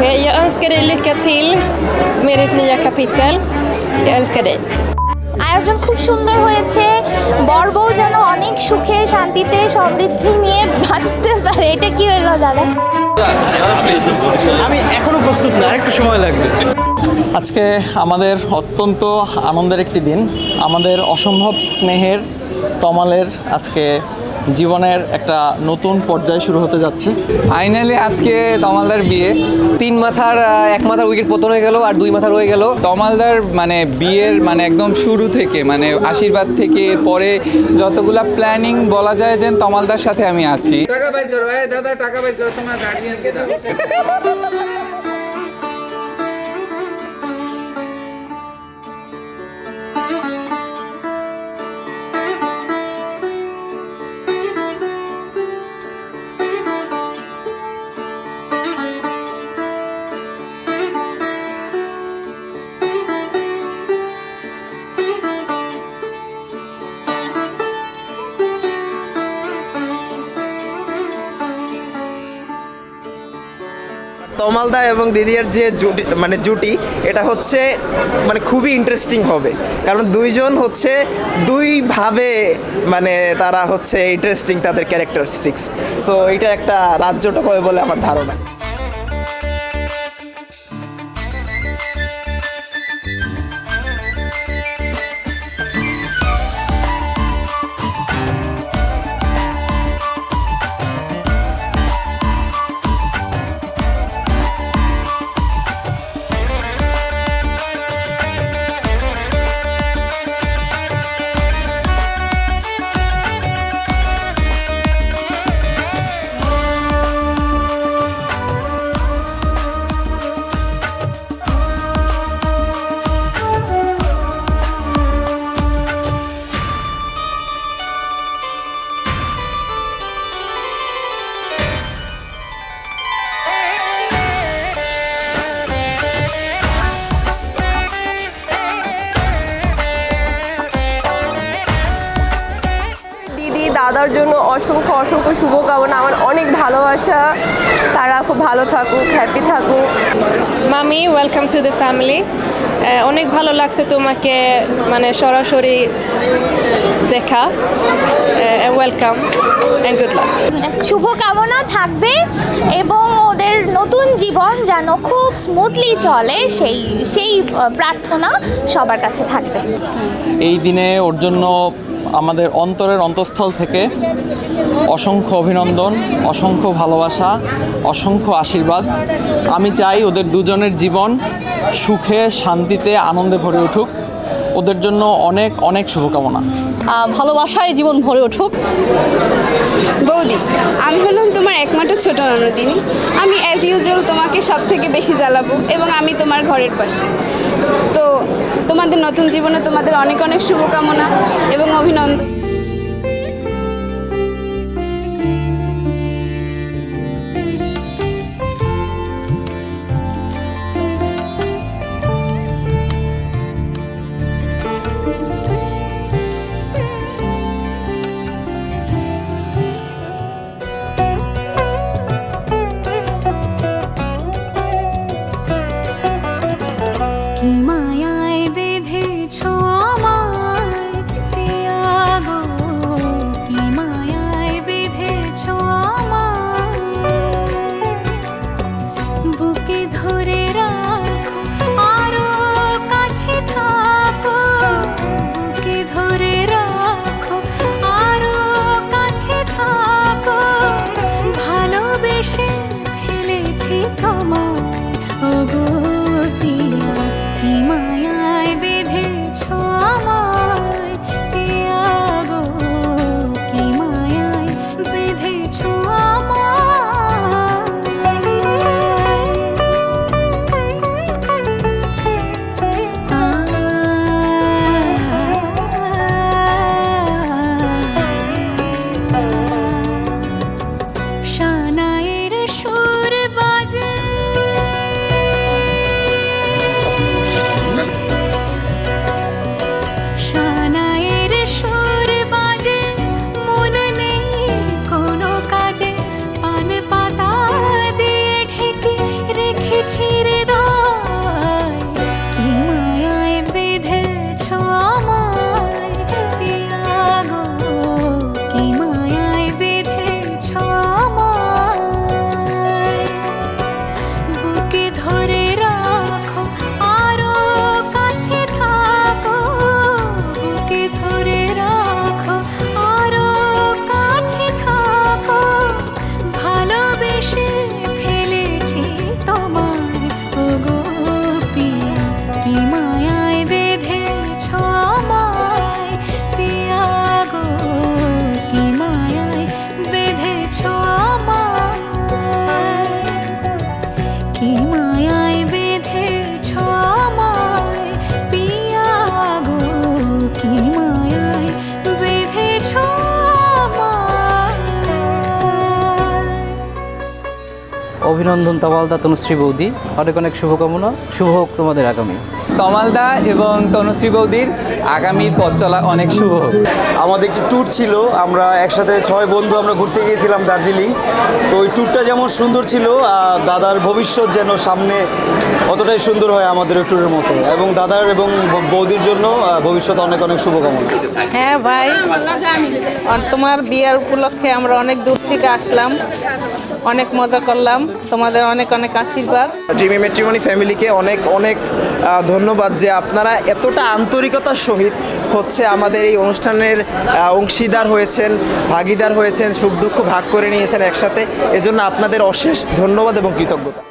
Okej, jag önskar dig lycka till med ditt nya kapitel. Jag älskar dig. আয়োজন খুব সুন্দর হয়েছে। বর বউ যেন অনেক সুখে শান্তিতে সমৃদ্ধি নিয়ে বাঁচতে পারে। এটা কি হলো দাদা? আমি এখনও প্রস্তুত না একটু সময় লাগবে। আজকে আমাদের অত্যন্ত আনন্দের একটি দিন। আমাদের অসম্ভব স্নেহের তমালের আজকে জীবনের একটা নতুন পর্যায় শুরু হতে যাচ্ছে। ফাইনালি আজকে তমালদার বিয়ে। তিন মাথার এক মাথার উইকেট পতন হয়ে গেল আর দুই মাথার হয়ে গেল। তমালদার মানে বিয়ের মানে একদম শুরু থেকে মানে আশীর্বাদ থেকে পরে যতগুলা প্ল্যানিং বলা যায় যে তমালদার সাথে আমি আছি। টাকা বাইর করো দাদা, টাকা বাইর করো, তোমার গার্ডিয়ানকে দাও। তমালদা এবং দিদিয়ার যে জুটি মানে জুটি, এটা হচ্ছে মানে খুবই ইন্টারেস্টিং হবে। কারণ দুইজন হচ্ছে, দুইভাবে মানে তারা হচ্ছে ইন্টারেস্টিং তাদের ক্যারেক্টারিস্টিক্স সো এটা একটা রাজ্যটক হবে বলে আমার ধারণা। দাদার জন্য অসংখ্য অসংখ্য শুভকামনা আমার অনেক ভালোবাসা। তারা খুব ভালো থাকুক হ্যাপি থাকুক। মামি ওয়েলকাম টু দ্য ফ্যামিলি অনেক ভালো লাগছে তোমাকে মানে সরাসরি দেখা ওয়েলকাম অ্যান্ড গুড লাক শুভকামনা থাকবে এবং ওদের নতুন জীবন যেন খুব স্মুথলি চলে সেই সেই প্রার্থনা সবার কাছে থাকবে। এই দিনে ওর জন্য আমাদের অন্তরের অন্তঃস্থল থেকে অসংখ্য অভিনন্দন, অসংখ্য ভালোবাসা, অসংখ্য আশীর্বাদ। আমি চাই ওদের দুজনের জীবন সুখে, শান্তিতে, আনন্দে ভরে উঠুক। ওদের জন্য অনেক অনেক শুভকামনা। ভালোবাসায় জীবন ভরে উঠুক। বৌদি আমি হলাম তোমার একমাত্র ছোট ননদিনী আমি অ্যাজ ইউজুয়াল তোমাকে সব থেকে বেশি জ্বালাবো এবং আমি তোমার ঘরের পাশে। তো তোমাদের নতুন জীবনে তোমাদের অনেক অনেক শুভকামনা এবং অভিনন্দন। অভিনন্দন তমালদা তনুশ্রী বৌদি। অনেক অনেক শুভকামনা। শুভ হোক তোমাদের আগামী। তমালদা এবং তনুশ্রী বৌদির আগামীর পথ চলা অনেক শুভ হোক। আমাদের একটি ট্যুর ছিল আমরা একসাথে ছয় বন্ধু আমরা ঘুরতে গিয়েছিলাম দার্জিলিং। তো ওই ট্যুরটা যেমন সুন্দর ছিল দাদার ভবিষ্যৎ যেন সামনে অতটাই সুন্দর হয় আমাদের ওই ট্যুরের মতো। এবং দাদার এবং বৌদির জন্য ভবিষ্যৎ অনেক অনেক শুভকামনা। হ্যাঁ ভাই আর তোমার বিয়ের উপলক্ষে আমরা অনেক দূর থেকে আসলাম। অনেক মজা করলাম। তোমাদের অনেক অনেক আশীর্বাদ। ড্রিমি মেট্রিমনি ফ্যামিলিকে অনেক অনেক ধন্যবাদ যে আপনারা এতটা আন্তরিকতার সহিত হচ্ছে আমাদের এই অনুষ্ঠানের অংশীদার হয়েছেন, ভাগিদার হয়েছেন, সুখ দুঃখ ভাগ করে নিয়েছেন একসাথে। এজন্য আপনাদের অশেষ ধন্যবাদ এবং কৃতজ্ঞতা।